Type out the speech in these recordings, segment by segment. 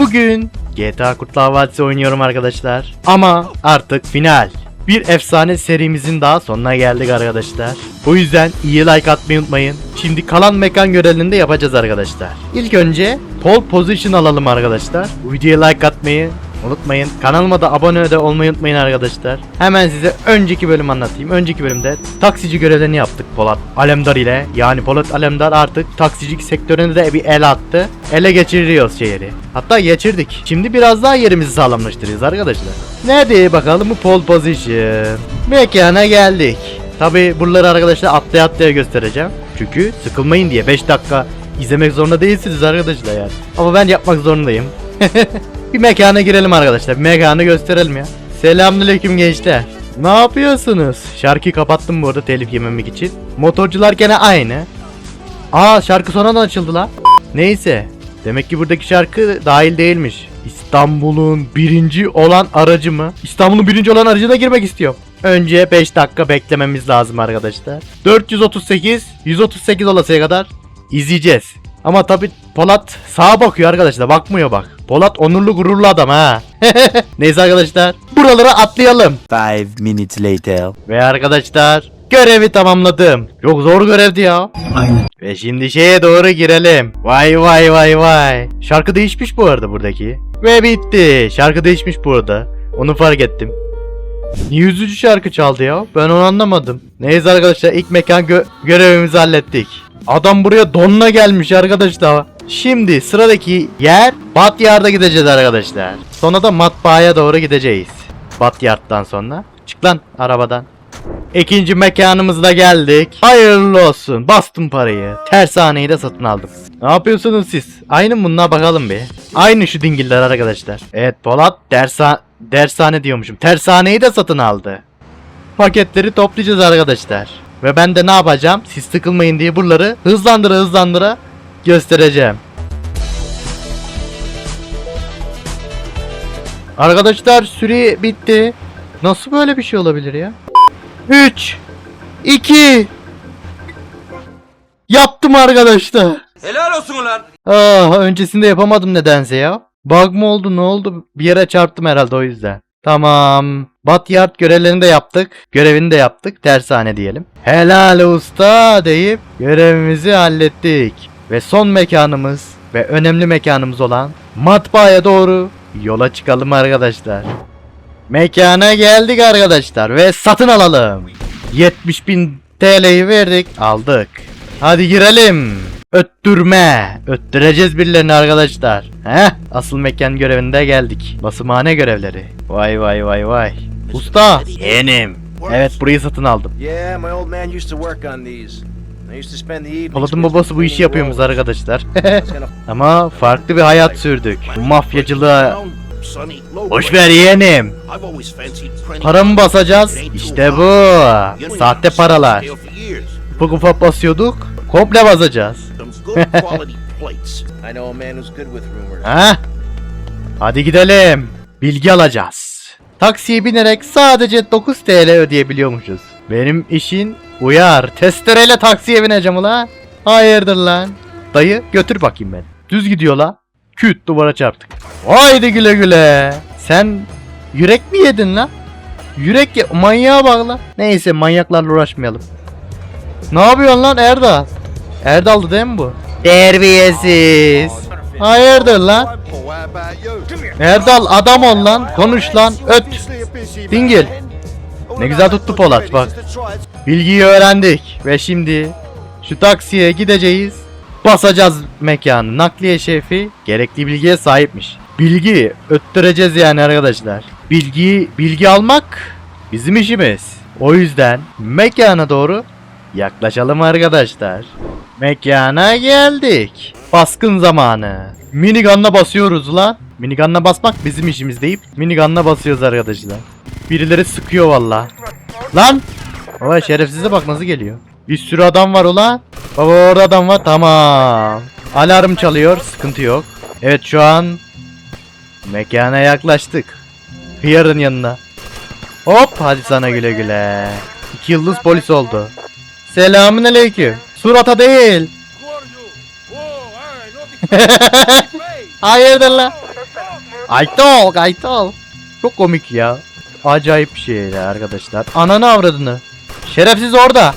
Bugün GTA Kurtlar Vadisi oynuyorum arkadaşlar. Ama artık final. Bir efsane serimizin daha sonuna geldik arkadaşlar. O yüzden iyi like atmayı unutmayın. Şimdi kalan mekan görevlerini de yapacağız arkadaşlar. İlk önce pole position alalım arkadaşlar. Videoya like atmayı unutmayın. Kanalıma da abone de olmayı unutmayın arkadaşlar. Hemen size önceki bölüm anlatayım. Önceki bölümde taksici görevlerini yaptık Polat Alemdar ile. Yani Polat Alemdar artık taksicilik sektörüne de bir el attı. Ele geçiriyoruz şehri. Hatta geçirdik. Şimdi biraz daha yerimizi sağlamlaştırıyoruz arkadaşlar. Nerede bakalım bu pole position. Mekana geldik. Tabi buraları arkadaşlar atlaya atlaya göstereceğim. Çünkü sıkılmayın diye 5 dakika izlemek zorunda değilsiniz arkadaşlar yani. Ama ben yapmak zorundayım. bir mekana girelim arkadaşlar. Mekanı gösterelim ya. Selamünaleyküm gençler. Ne yapıyorsunuz? Şarkıyı kapattım bu arada telif yememek için. Motorcular gene aynı. Aa şarkı sonradan açıldı la. Neyse. Demek ki buradaki şarkı dahil değilmiş. İstanbul'un birinci olan aracı mı? İstanbul'un birinci olan aracına girmek istiyorum. Önce 5 dakika beklememiz lazım arkadaşlar. 438, 138 olasıya kadar izleyeceğiz. Ama tabi Polat sağa bakıyor arkadaşlar bakmıyor bak. Polat onurlu gururlu adam ha. Neyse arkadaşlar buralara atlayalım. Five minutes later. Ve arkadaşlar görevi tamamladım. Çok zor görevdi ya. Aynen. Ve şimdi şeye doğru girelim. Vay vay vay vay. Şarkı değişmiş bu arada buradaki. Ve bitti. Şarkı değişmiş bu arada. Onu fark ettim. Niye üzücü şarkı çaldı ya? Ben onu anlamadım. Neyse arkadaşlar ilk mekan gö- görevimizi hallettik. Adam buraya donla gelmiş arkadaşlar. Şimdi sıradaki yer Batyard'a gideceğiz arkadaşlar. Sonra da matbaaya doğru gideceğiz. Batyard'dan sonra. Çık lan arabadan. İkinci mekanımızda geldik. Hayırlı olsun. Bastım parayı. Tersaneyi de satın aldım. Ne yapıyorsunuz siz? Aynı mı bununla bakalım bir. Aynı şu dingiller arkadaşlar. Evet Polat dersa dershane diyormuşum. Tersaneyi de satın aldı. Paketleri toplayacağız arkadaşlar. Ve ben de ne yapacağım? Siz sıkılmayın diye buraları hızlandıra hızlandıra göstereceğim. Arkadaşlar süre bitti. Nasıl böyle bir şey olabilir ya? 3 2 Yaptım arkadaşlar. Helal olsun ulan. Ah öncesinde yapamadım nedense ya. Bug mı oldu ne oldu? Bir yere çarptım herhalde o yüzden. Tamam. Batyard görevlerini de yaptık. Görevini de yaptık. Tersane diyelim. Helal usta deyip görevimizi hallettik. Ve son mekanımız ve önemli mekanımız olan matbaaya doğru yola çıkalım arkadaşlar. Mekana geldik arkadaşlar ve satın alalım. 70 bin TL'yi verdik aldık. Hadi girelim. Öttürme. Öttüreceğiz birilerini arkadaşlar. Heh asıl mekan görevinde geldik. Basımhane görevleri. Vay vay vay vay. Usta. Yeğenim. Evet burayı satın aldım. Yeah, my old man used to work on these. Polat'ın babası bu işi yapıyormuş arkadaşlar. Ama farklı bir hayat sürdük. Bu mafyacılığa boş ver yeğenim. I've always fancied printing. Para mı basacağız? İşte bu. Sahte paralar. Ufak ufak basıyorduk. Komple basacağız. Ha? Hadi gidelim. Bilgi alacağız. Taksiye binerek sadece 9 TL ödeyebiliyormuşuz. Benim işin uyar. Testereyle taksiye bineceğim ulan. Hayırdır lan? Dayı götür bakayım ben. Düz gidiyor la. Küt duvara çarptık. Haydi güle güle. Sen yürek mi yedin lan? Yürek ye manyağa bak lan. Neyse manyaklarla uğraşmayalım. Ne yapıyorsun lan Erdal? Erdal'dı değil mi bu? Terbiyesiz. Hayırdır lan? Erdal adam ol lan. Konuş lan. Öt. Dingil. Ne güzel tuttu Polat bak. Bilgiyi öğrendik. Ve şimdi şu taksiye gideceğiz. Basacağız mekanı. Nakliye şefi gerekli bilgiye sahipmiş. Bilgi öttüreceğiz yani arkadaşlar. Bilgi bilgi almak bizim işimiz. O yüzden mekana doğru yaklaşalım arkadaşlar. Mekana geldik. Baskın zamanı. Minigun'la basıyoruz lan. Minigun'la basmak bizim işimiz deyip minigun'la basıyoruz arkadaşlar. Birileri sıkıyor valla. Lan! Baba şerefsize bak nasıl geliyor. Bir sürü adam var ulan. Baba orada adam var tamam. Alarm çalıyor sıkıntı yok. Evet şu an mekana yaklaştık. Hıyarın yanına. Hop hadi sana güle güle. İki yıldız polis oldu. Selamün aleyküm. Surata değil. Hayırdır lan? Aytol, Aytol. Çok komik ya. Acayip bir şey arkadaşlar. Ananı avradını. Şerefsiz orada.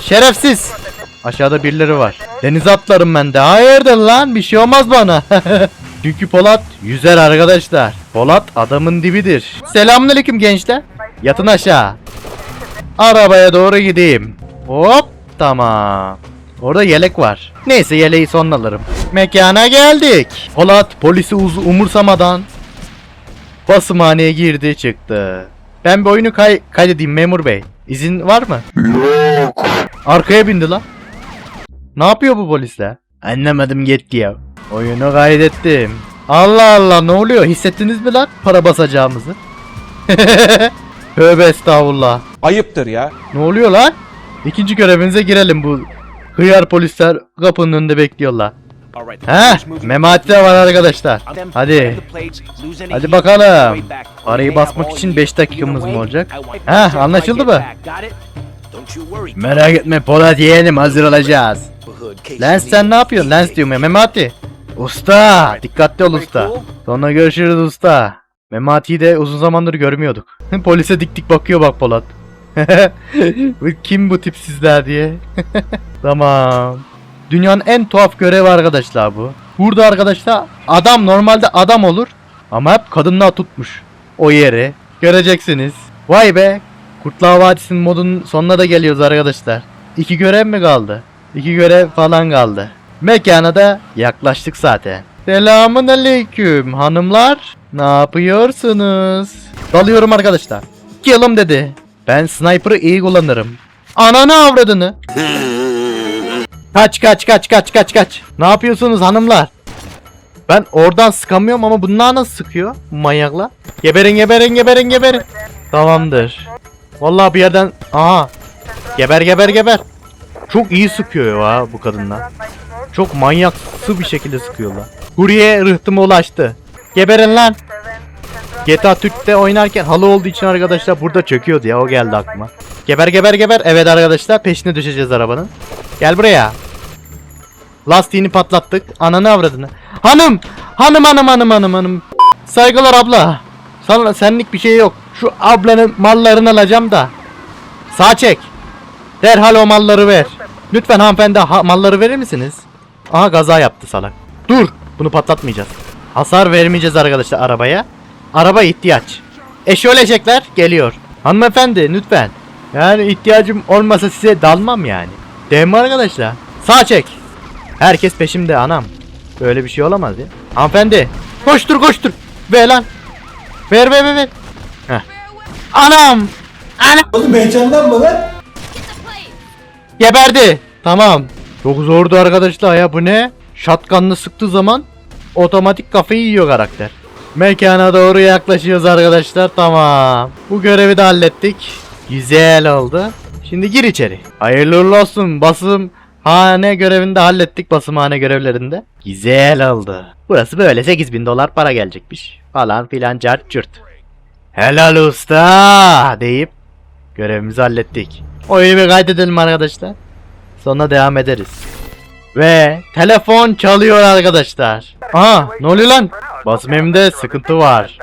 Şerefsiz. Aşağıda birileri var. Denize atlarım ben de. Hayırdır lan bir şey olmaz bana. Çünkü Polat yüzer arkadaşlar. Polat adamın dibidir. Selamünaleyküm gençler. Yatın aşağı. Arabaya doğru gideyim. Hop tamam. Orada yelek var. Neyse yeleği sonra alırım. Mekana geldik. Polat polisi umursamadan basımhaneye girdi çıktı. Ben bir oyunu kay kaydedeyim memur bey. İzin var mı? Yok. Arkaya bindi lan. Ne yapıyor bu polisler? Anlamadım gitti ya. Oyunu kaydettim. Allah Allah ne oluyor? Hissettiniz mi lan para basacağımızı? Tövbe estağfurullah. Ayıptır ya. Ne oluyor lan? İkinci görevinize girelim bu hıyar polisler kapının önünde bekliyorlar. Heh, Memati de var arkadaşlar. Hadi. Hadi bakalım. Parayı basmak için 5 dakikamız mı olacak? Heh, anlaşıldı mı? Merak etme Polat yeğenim hazır olacağız. Lens sen ne yapıyorsun? Lens diyorum ya Memati. Usta dikkatli ol usta. Sonra görüşürüz usta. Memati'yi de uzun zamandır görmüyorduk. Polise dik dik bakıyor bak Polat. Kim bu tipsizler diye. tamam. Dünyanın en tuhaf görevi arkadaşlar bu. Burada arkadaşlar adam normalde adam olur ama hep kadınlar tutmuş o yeri. Göreceksiniz. Vay be. Kurtlar Vadisi'nin modunun sonuna da geliyoruz arkadaşlar. İki görev mi kaldı? İki görev falan kaldı. Mekana da yaklaştık zaten. Selamun aleyküm hanımlar. Ne yapıyorsunuz? Dalıyorum arkadaşlar. Yılım dedi. Ben sniper'ı iyi kullanırım. Ananı avradını. Kaç kaç kaç kaç kaç kaç. Ne yapıyorsunuz hanımlar? Ben oradan sıkamıyorum ama bunlar nasıl sıkıyor? Bu manyaklar. Geberin geberin geberin geberin. Tamamdır. Vallahi bir yerden aha. Geber geber geber. Çok iyi sıkıyor ya bu kadınlar. Çok manyaksı bir şekilde sıkıyorlar. Kurye rıhtıma ulaştı. Geberin lan. GTA Türk'te oynarken halı olduğu için arkadaşlar burada çöküyordu ya o geldi aklıma. Geber geber geber. Evet arkadaşlar peşine düşeceğiz arabanın. Gel buraya. Lastiğini patlattık. Ananı avradını. Hanım! Hanım hanım hanım hanım hanım. Saygılar abla. Sana senlik bir şey yok. Şu ablanın mallarını alacağım da. Sağ çek. Derhal o malları ver. Lütfen hanımefendi ha- malları verir misiniz? Aha gaza yaptı salak. Dur. Bunu patlatmayacağız. Hasar vermeyeceğiz arkadaşlar arabaya. Araba ihtiyaç. Eşolecekler geliyor. Hanımefendi lütfen. Yani ihtiyacım olmasa size dalmam yani. Değil mi arkadaşlar? Sağ çek. Herkes peşimde anam. Böyle bir şey olamaz ya. Hanımefendi. Koştur koştur. Ver lan. Ver ver ver ver. Heh. Anam. Anam. Oğlum heyecandan mı lan? Geberdi. Tamam. Çok zordu arkadaşlar ya bu ne? Shotgun'la sıktığı zaman otomatik kafayı yiyor karakter. Mekana doğru yaklaşıyoruz arkadaşlar. Tamam. Bu görevi de hallettik. Güzel oldu. Şimdi gir içeri. Hayırlı olsun. Basım hane görevini de hallettik. Basımhane görevlerinde. Güzel oldu. Burası böyle 8000 dolar para gelecekmiş. Falan filan cart cürt. Helal usta deyip görevimizi hallettik. Oyunu bir kaydedelim arkadaşlar. Sonra devam ederiz. Ve telefon çalıyor arkadaşlar. Aha ne oluyor lan? Basım evimde sıkıntı var.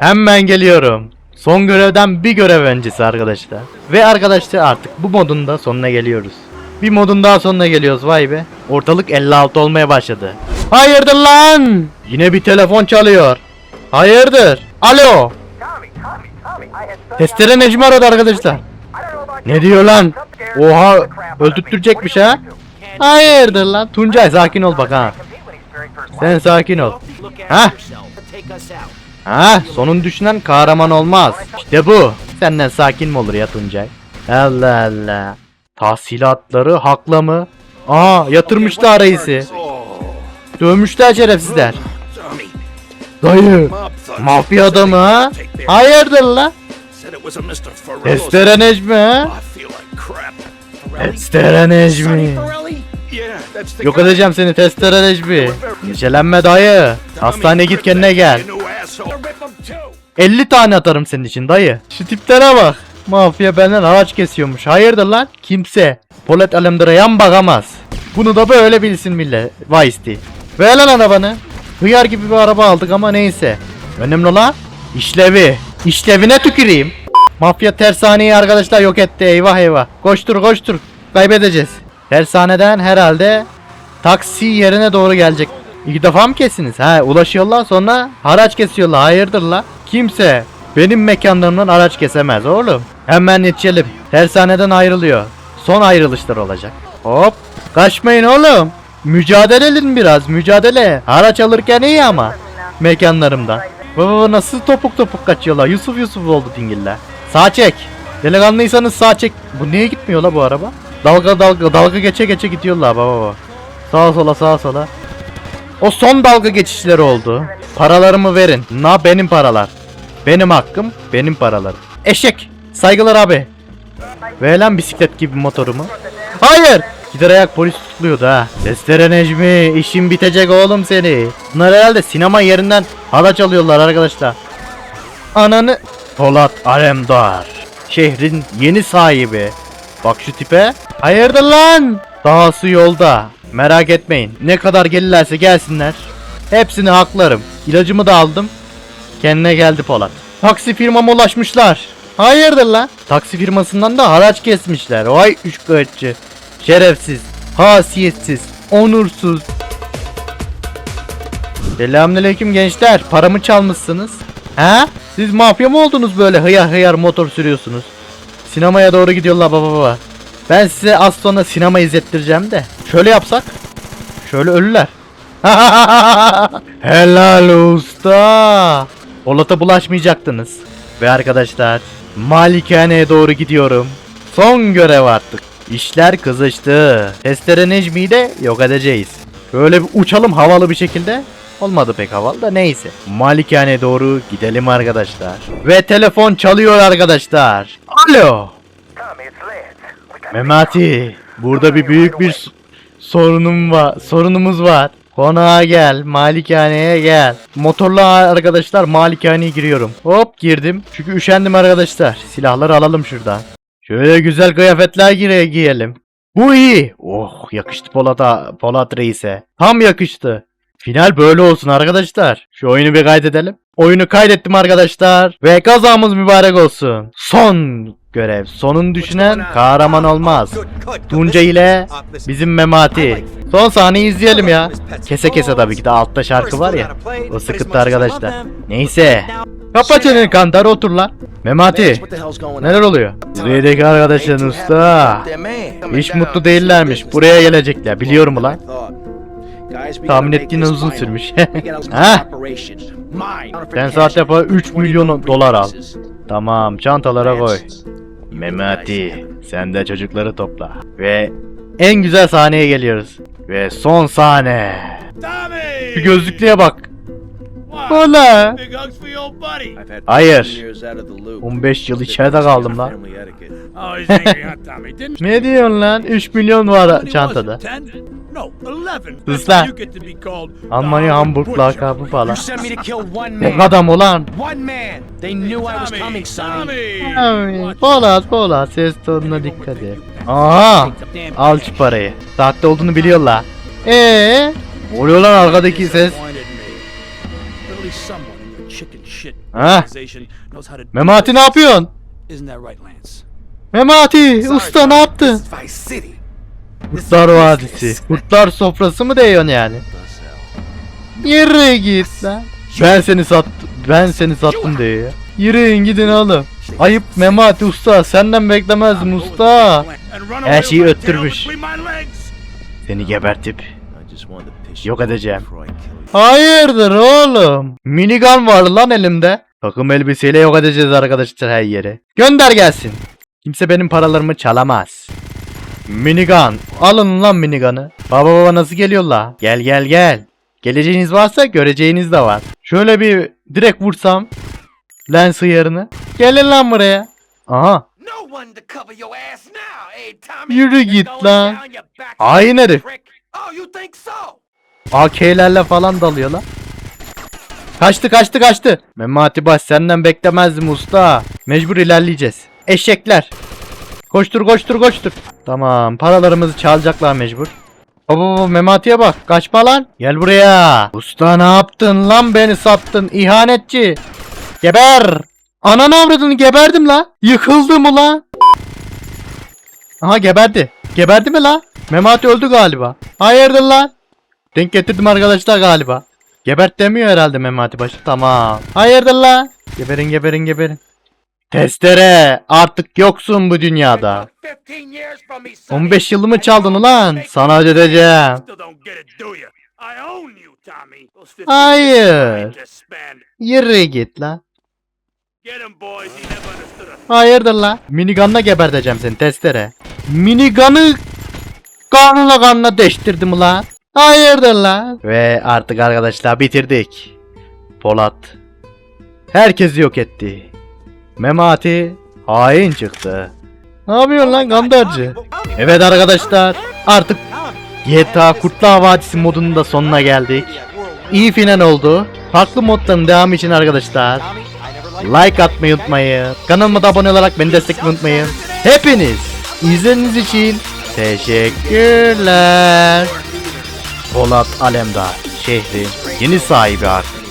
Hemen geliyorum. Son görevden bir görev öncesi arkadaşlar. Ve arkadaşlar artık bu modun da sonuna geliyoruz. Bir modun daha sonuna geliyoruz vay be. Ortalık 56 olmaya başladı. Hayırdır lan? Yine bir telefon çalıyor. Hayırdır? Alo. Testere Necmi aradı arkadaşlar. Ne diyor lan? Oha öldürtecekmiş ha. Hayırdır lan? Tuncay sakin ol bak ha. Sen sakin ol. Ha? Ha sonun düşünen kahraman olmaz. İşte bu. Senden sakin mi olur ya Tuncay? Allah Allah. Tahsilatları hakla mı? Aa yatırmışlar reisi. Dövmüşler şerefsizler. Dayı. Mafya adamı ha? Hayırdır lan? Said it was a Mr. Ferrello's. Testere Necmi ha? Testere Necmi. Yok edeceğim seni testere Necmi. Neşelenme dayı. Hastaneye git kendine gel. You new asshole. Rip 'em too. 50 tane atarım senin için dayı. Şu tiplere bak. Mafya benden ağaç kesiyormuş. Hayırdır lan? Kimse. Polat Alemdar'a yan bakamaz. Bunu da böyle bilsin millet. Vice'di. Ver lan arabanı. Hıyar gibi bir araba aldık ama neyse. Önemli olan işlevi. İşlevine tüküreyim. Mafya tersaneyi arkadaşlar yok etti. Eyvah eyvah. Koştur koştur. Kaybedeceğiz. Tersaneden herhalde taksi yerine doğru gelecek. İki defa mı kestiniz? Ha ulaşıyorlar sonra haraç kesiyorlar. Hayırdır la? Kimse benim mekanlarımdan araç kesemez oğlum. Hemen yetişelim. Tersaneden ayrılıyor. Son ayrılışlar olacak. Hop. Kaçmayın oğlum. Mücadele edin biraz. Mücadele. Haraç alırken iyi ama. Mekanlarımdan. Baba nasıl topuk topuk kaçıyorlar. Yusuf Yusuf oldu dingiller. Sağ çek. Delikanlıysanız sağ çek. Bu niye gitmiyor la bu araba? Dalga dalga dalga geçe geçe gidiyorlar baba baba. Sağa sola sağa sola. O son dalga geçişleri oldu. Paralarımı verin. Na benim paralar. Benim hakkım, benim paralarım. Eşek. Saygılar abi. Ver lan bisiklet gibi motorumu. Hayır. Gider ayak polis tutukluyordu ha. Testere Necmi işin bitecek oğlum seni. Bunlar herhalde sinema yerinden haraç alıyorlar arkadaşlar. Ananı... Polat Alemdar. Şehrin yeni sahibi. Bak şu tipe. Hayırdır lan? Dahası yolda. Merak etmeyin. Ne kadar gelirlerse gelsinler. Hepsini haklarım. İlacımı da aldım. Kendine geldi Polat. Taksi firmama ulaşmışlar. Hayırdır lan? Taksi firmasından da haraç kesmişler. Vay üç kağıtçı. Şerefsiz. Hasiyetsiz. Onursuz. Selamünaleyküm gençler. Paramı çalmışsınız. Ha? Siz mafya mı oldunuz böyle hıyar hıyar motor sürüyorsunuz? Sinemaya doğru gidiyorlar baba baba. Ben size az sonra sinema izlettireceğim de. Şöyle yapsak. Şöyle ölüler. Helal usta. Polat'a bulaşmayacaktınız. Ve arkadaşlar malikaneye doğru gidiyorum. Son görev artık. İşler kızıştı. Testere Necmi'yi de yok edeceğiz. Böyle bir uçalım havalı bir şekilde. Olmadı pek havalı da neyse. Malikaneye doğru gidelim arkadaşlar. Ve telefon çalıyor arkadaşlar. Alo. Memati, burada bir büyük bir sorunum var. Sorunumuz var. Konağa gel, malikaneye gel. Motorla arkadaşlar malikaneye giriyorum. Hop girdim. Çünkü üşendim arkadaşlar. Silahları alalım şuradan. Şöyle güzel kıyafetler gire giyelim. Bu iyi. Oh yakıştı Polat'a, Polat Reis'e. Tam yakıştı. Final böyle olsun arkadaşlar. Şu oyunu bir kaydedelim. Oyunu kaydettim arkadaşlar. Ve kazamız mübarek olsun. Son görev. Sonun düşünen kahraman olmaz. Tunca ile bizim Memati. Son sahneyi izleyelim ya. Kese kese tabii ki de altta şarkı var ya. O sıkıntı arkadaşlar. Neyse. Kapa çeneni kantar otur lan. Memati. Neler oluyor? Buradaki arkadaşların usta. Hiç mutlu değillermiş. Buraya gelecekler. Biliyorum ulan. Tahmin ettiğin uzun sürmüş. Ha? Sen saatte para 3 milyon dolar al. Tamam çantalara koy. Memati sen de çocukları topla. Ve en güzel sahneye geliyoruz. Ve son sahne. Şu gözlüklüğe bak. What? Valla. Big hugs for your buddy. Hayır. 15 yıl içeride kaldım lan. Oh, he's angry, huh, Tommy? Didn't Ne diyorsun lan? 3 milyon var çantada. Sus lan. why you get to be called the Almanya Hamburg lakabı falan. You sent me to kill one Ne man. adam ulan. One man. They knew I was Tommy, coming, Sonny. Tommy. Abi, Watch Polat Polat ses tonuna dikkat et. Aha al şu parayı. Saatte olduğunu biliyorlar. Eee? Oluyor lan arkadaki ses. Ha? Memati ne yapıyorsun? Isn't that right, Lance? Memati usta ne yaptın? Kurtlar Vadisi. Kurtlar sofrası mı diyorsun yani? Yürü git lan. Ben seni sattım. Ben seni sattım diyor ya. Yürüyün gidin oğlum. Ayıp Memati usta senden beklemezdim usta. Her şeyi öttürmüş. Seni gebertip Yok edeceğim. Hayırdır oğlum? Minigun var lan elimde. Takım elbiseyle yok edeceğiz arkadaşlar her yeri. Gönder gelsin. Kimse benim paralarımı çalamaz. Minigun. Alın lan minigun'ı. Baba baba nasıl geliyor la? Gel gel gel. Geleceğiniz varsa göreceğiniz de var. Şöyle bir direkt vursam. Lens hıyarını. Gelin lan buraya. Aha. No one to cover your ass now, Tommy? Yürü git lan. Hain herif. AK'lerle falan dalıyor lan. Kaçtı kaçtı kaçtı. Memati Baş senden beklemezdim usta. Mecbur ilerleyeceğiz. Eşekler. Koştur koştur koştur. Tamam paralarımızı çalacaklar mecbur. Baba Memati'ye bak. Kaçma lan. Gel buraya. Usta ne yaptın lan beni sattın ihanetçi. Geber. Ananı avradını geberdim la. Yıkıldım ulan. Aha geberdi. Geberdi mi la? Memati öldü galiba. Hayırdır lan? Denk getirdim arkadaşlar galiba. Gebert demiyor herhalde Memati başı. Tamam. Hayırdır la? Geberin geberin geberin. Testere artık yoksun bu dünyada. 15 years from me, sonny. 15 yılımı çaldın ulan. Sana ödeteceğim. Still don't get it, do you? I own you, Tommy. Those 15 Hayır. Yürü git la. Hayırdır la? Minigunla geberteceğim seni testere. Minigun'ı kanla kanla deştirdim la. Hayırdır la? Ve artık arkadaşlar bitirdik. Polat. Herkesi yok etti. Memati hain çıktı. Ne yapıyorsun lan gandarcı? Evet arkadaşlar artık GTA Kurtlar Vadisi modunun da sonuna geldik. İyi final oldu. Farklı modların devamı için arkadaşlar like atmayı unutmayın. Kanalıma da abone olarak beni desteklemeyi unutmayın. Hepiniz izlediğiniz için teşekkürler. Polat Alemdar şehrin yeni sahibi artık.